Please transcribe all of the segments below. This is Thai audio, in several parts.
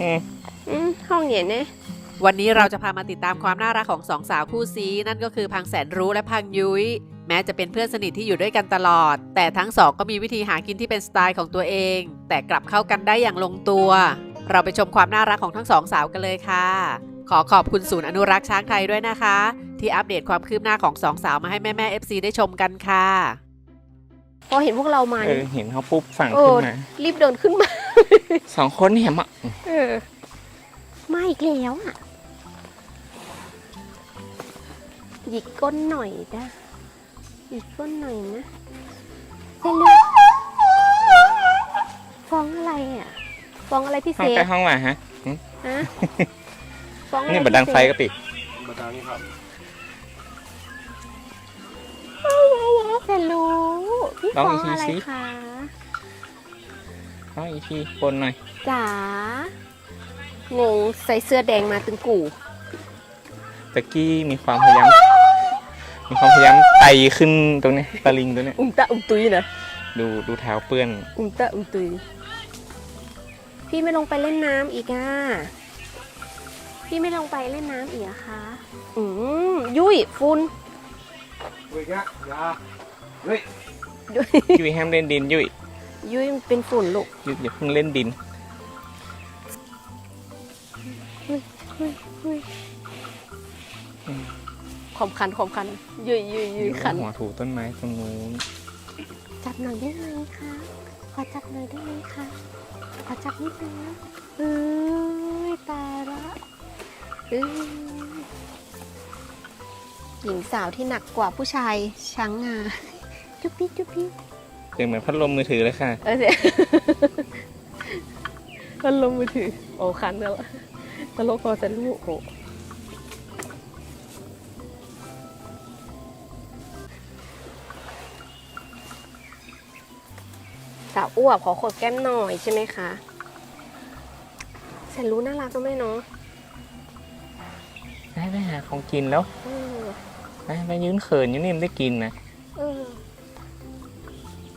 อืมอืมห้องเย็นเนี่ยวันนี้เราจะพามาติดตามความน่ารักของสองสาวคู่ซีนั่นก็คือพังแสนรู้และพังยุ้ย แม้จะเป็นเพื่อนสนิทที่อยู่ด้วยกันตลอด แต่ทั้งสองก็มีวิธีหากินที่เป็นสไตล์ของตัวเอง แต่กลับเข้ากันได้อย่างลงตัว เราไปชมความน่ารักของทั้งสองสาวกันเลยค่ะ ขอขอบคุณศูนย์อนุรักษ์ช้างไทยด้วยนะคะ ที่อัปเดตความคืบหน้าของสองสาวมาให้แม่แม่ๆ FC ได้ชมกันค่ะ พอเห็นพวกเรามาเออนี่เห็นเขาปุ๊บฝั่งโอ้ขึ้นมารีบเดินขึ้นมา สองคนเนี่ยมาเออมาอีกแล้วอะ หยิกก้นหน่อยจ้ะหยิกก้นหน่อยนะเซลูฟ้องอะไรอะ ฟ้องอะไรพี่เซห้องฟใกล้ห้องมาฮะ ฮะฟ้องอะไรนี่บัดดังไฟก็ปิดมาทางนี้ครับเซลูพี่ฟ้องอะไรคะ ห้องอีกทีบนหน่อยจ๋างงใส่เสื้อแดงมาตึงกู่ตะกี้มีความพยายามมีความพยายามไต่ขึ้นตรงนี้ตะลิงตัวเนี้ยอุ้มตะอุ้มตุยนะดูดูเท้าเปื้อน อุ้มตะอุ้มตุย พี่ไม่ลงไปเล่นน้ำอีกอะ พี่ไม่ลงไปเล่นน้ำอีกอะคะ อืมยุ้ยฟุนเฮ้ยยะยาเฮ้ย ยุ้ย ยุ้ยห้ามเล่นดินยุ้ย ยุ้ยมันเป็นฝุ่นลูกยุ้ยอย่าเพิ่งเล่นดินความคันความคันยุ้ยยุ้ยยุ้ยคันหัวถูต้นไม้ตรงนู้นจับหน่อยได้ไหมคะขอจับหน่อยได้ไหมคะขอจับนิดนึงนะเอ้ยตายละเอ้ยหญิงสาวที่หนักกว่าผู้ชายช้างงาจุ๊บปิ๊บจุ๊บปิ๊บ เสียงเหมือนพัดลมมือถือเลยค่ะ เออเสียมันลงมือถือ โอ้คันแล้วอะตลกพอจะลูกโอ้สาวอ้วบขอขดแก้มหน่อยใช่ไหมคะแสนรู้น่ารักก็ไหมเนาะได้ไปหาของกินแล้ว เออ ไปไปยืนเขินอยู่นี่มันได้กินนะเออ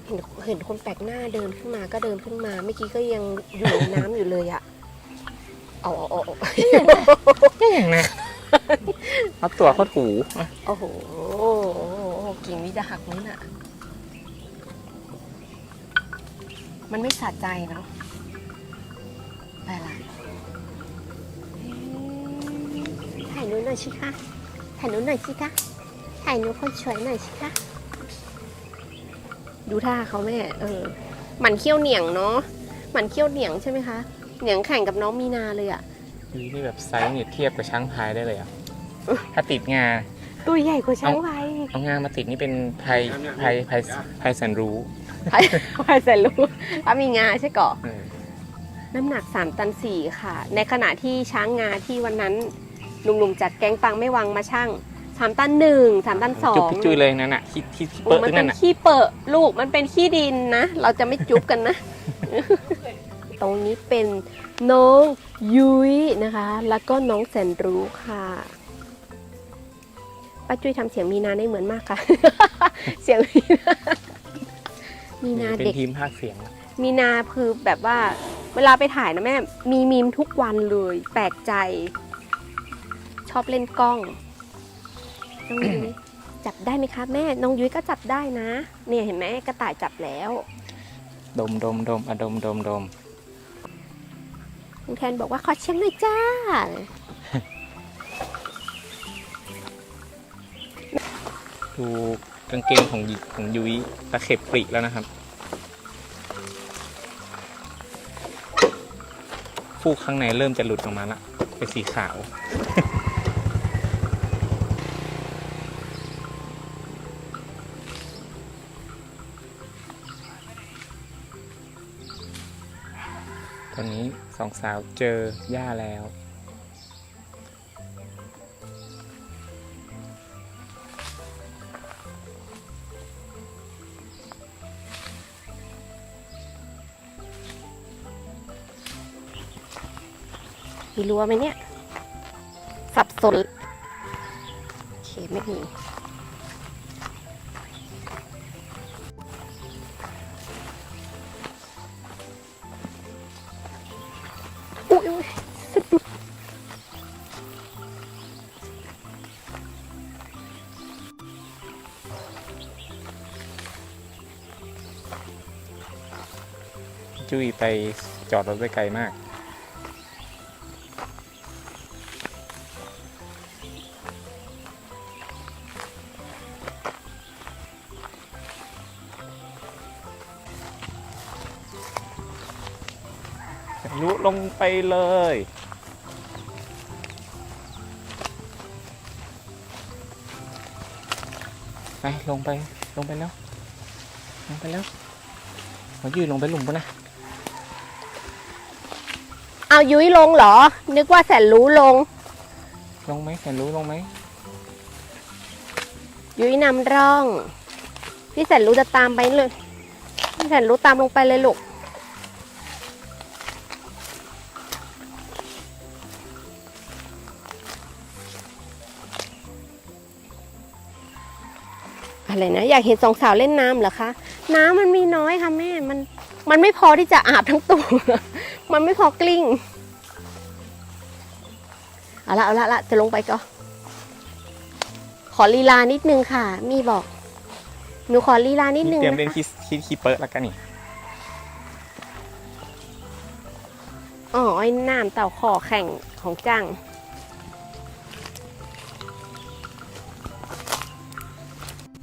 เห็นเห็นคนแปลกหน้าเดินขึ้นมาก็เดินขึ้นมาเมื่อกี้ก็ยังอยู่ในน้ำอยู่เลยอะเอาเอาเอาเอาก็อย่างนะเอาตัวเขาถูอะโอ้โหกิ่งนี้จะหักนี้น่ะ มันไม่สะใจเนาะไปละเอ๊ะถ่ายหนูหน่อยสิคะถ่ายหนูหน่อยสิคะถ่ายหนูคนสวยหน่อยสิคะ ดูท่าเขาแม่ เออ หมันเขี้ยวเหนียงเนาะ หมันเขี้ยวเหนียงใช่ไหมคะ เหนียงแข่งกับน้องมีนาเลยอะยุ้ยนี่แบบไซส์เนี่ยเทียบกับช้างพายได้เลยอะ ถ้าติดงา ตัวใหญ่กว่าช้างไวเอางามาติดนี่เป็นไพรไพรไพรไพรแสนรู้ไผ่ไผ่แสนรู้ถ้ามีงาใช่ก่อเออน้ำหนัก 3 ตัน 4 ค่ะ ในขณะที่ช้างงาที่วันนั้นหนุ่มๆจากแก๊งปังไม่วังมาช่าง 3ตัน1 3ตัน2จุบพี่จุยเลยนั่นน่ะที่ที่ที่โอ้เปิดมันตึ้งเป็นั่นนน่ะขี้เปอะลูกมันเป็นขี้ดินนะ เราจะไม่จุ๊บกันนะ ตรงนี้เป็นน้องยุ้ยนะคะ แล้วก็น้องแสนรู้ค่ะป้าจุ้ยทำเสียงมีนาได้เหมือนมากค่ะ เสียงมีนามีนาเป็นเด็ก ทีมภาคเสียง มีนาคือแบบว่าเวลาไปถ่ายนะแม่ มีมีมทุกวันเลย แปลกใจ ชอบเล่นกล้อง น้องยุ้ยจับได้ไหมคะแม่น้องยุ้ยก็จับได้นะ เนี่ยเห็นไหมกระต่ายจับแล้ว ดมดมดมอะดมดมดมลุงแทนบอกว่าขอเช็คหน่อยจ้า ดูกางเกงของหยิกของยุ้ยตะเข็บปริแล้วนะครับ ฟูกข้างในเริ่มจะหลุดออกมาละเป็นสีขาว อนนี้สองสาวเจอย่าแล้ว มีรั้วไหมเนี่ย สับสน โอเค ไม่มี จุ้ยไปจอดรถไว้ไกลมาก ลุลงไปเลยไปลงไปลงไปแล้ว ลงไปแล้วมายืนลงไปหลุมปะนะ เอายุ้ยลงเหรอ นึกว่าแสนรู้ลง ลงไหมแสนรู้ลงไหมยุ้ยนำร่อง พี่แสนรู้จะตามไปเลย พี่แสนรู้ตามลงไปเลยลูกอะไรนะอยากเห็นสองสาวเล่นน้ำเหรอคะ น้ำมันมีน้อยค่ะแม่ มันมันไม่พอที่จะอาบทั้งตัว มันไม่พอกลิ้ง เอาละเอาละละจะลงไปก็ ขอลีลานิดนึงค่ะ มีบอก หนูขอลีลานิดนึงเตรียมนะเล่นคะคีคีคีเปิร์แล้วกันนี่อ๋อไอ้น้ำเต่าคอแข่งของจัง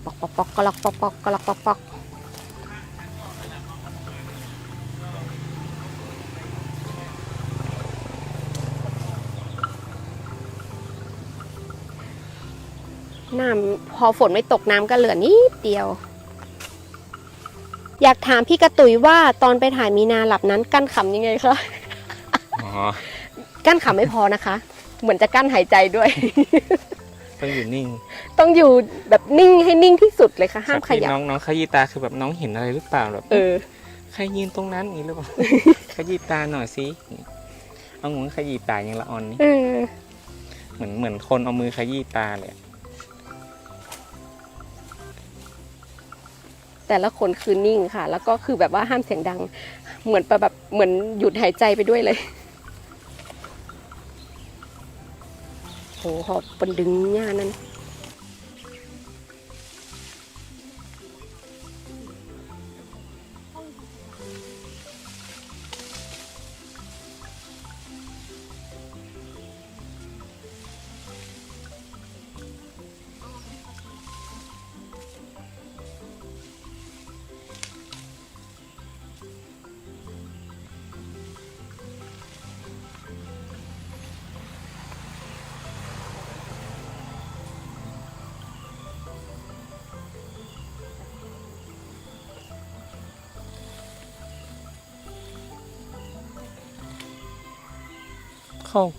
ปอกปอกปอกกะลอกปอกปอกกะลอกปอกปอก น้ำพอฝนไม่ตกน้ำก็เหลือนิดเดียว อยากถามพี่กระตุยว่าตอนไปถ่ายมีนาหลับนั้นกั้นขำยังไงคะอ๋อกั้นขำไม่พอนะคะ เหมือนจะกั้นหายใจด้วย ต้องอยู่นิ่ง ต้องอยู่แบบนิ่งให้นิ่งที่สุดเลยค่ะห้ามขยับน้องน้องขยี้ตาคือแบบน้องเห็นอะไรหรือเปล่าแบบเออใครยืนตรงนั้นอย่างนี้หรือเปล่าขยี้ตาหน่อยสิเอาหงขยี้ตาอย่างละออนนี่เออเหมือนเหมือนคนเอามือขยี้ตาเลย แต่ละคนคือนิ่งค่ะ แล้วก็คือแบบว่าห้ามเสียงดัง เหมือนแบบเหมือนหยุดหายใจไปด้วยเลยโหหอบปนดึงหญ้านั้น เข้า